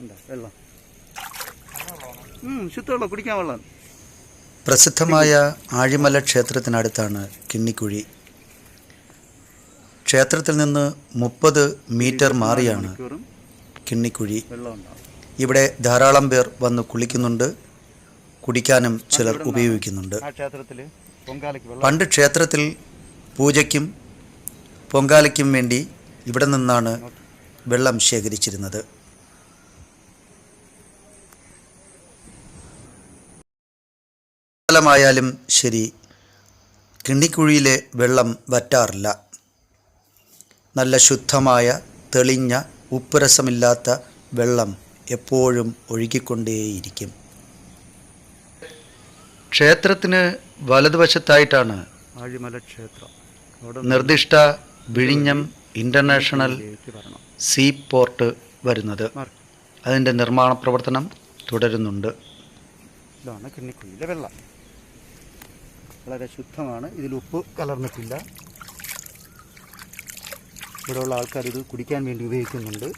ഉണ്ടോ? വെള്ളം. ഉം, ശുദ്ധവെള്ളം കുടിക്കാൻ വെള്ളം. പ്രസിദ്ധമായ ആഴിമല ക്ഷേത്രത്തിനടുത്താണ് കിണ്ണിക്കുഴി. ക്ഷേത്രത്തിൽ നിന്ന് മുപ്പത് മീറ്റർ മാറിയാണ് കിണ്ണിക്കുഴി. ഇവിടെ ധാരാളം പേർ വന്ന് കുളിക്കുന്നുണ്ട്. കുടിക്കാനും ചിലർ ഉപയോഗിക്കുന്നുണ്ട്. പണ്ട് ക്ഷേത്രത്തിൽ പൂജയ്ക്കും പൊങ്കാലയ്ക്കും വേണ്ടി ഇവിടെ നിന്നാണ് വെള്ളം ശേഖരിച്ചിരുന്നത്. കാലമായാലും ശരി കിണ്ണിക്കുഴിയിലെ വെള്ളം വറ്റാറില്ല. നല്ല ശുദ്ധമായ തെളിഞ്ഞ ഉപ്പുരസമില്ലാത്ത വെള്ളം എപ്പോഴും ഒഴുകിക്കൊണ്ടേയിരിക്കും. ക്ഷേത്രത്തിന് വലതുവശത്തായിട്ടാണ് ആഴിമല ക്ഷേത്രം നിർദ്ദിഷ്ട വിഴിഞ്ഞം ഇന്റർനാഷണൽ സീ പോർട്ട് വരുന്നത്. അതിന്റെ നിർമ്മാണ പ്രവർത്തനം തുടരുന്നുണ്ട്. ഇതാണ് കിണ്ണിക്കുഴിയിലെ വെള്ളം. വളരെ ശുദ്ധമാണ്. ഇതിൽ ഉപ്പ് കലർന്നിട്ടില്ല. ഇവിടെയുള്ള ആൾക്കാർ ഇത് കുടിക്കാൻ വേണ്ടി ഉപയോഗിക്കുന്നുണ്ട്.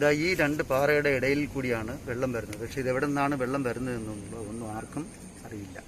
ഇതാ ഈ രണ്ട് പാറയുടെ ഇടയിൽ കൂടിയാണ് വെള്ളം വരുന്നത്. പക്ഷേ ഇത് എവിടെ നിന്നാണ് വെള്ളം വരുന്നത് എന്നുള്ളത് ഒന്നും ആർക്കും അറിയില്ല.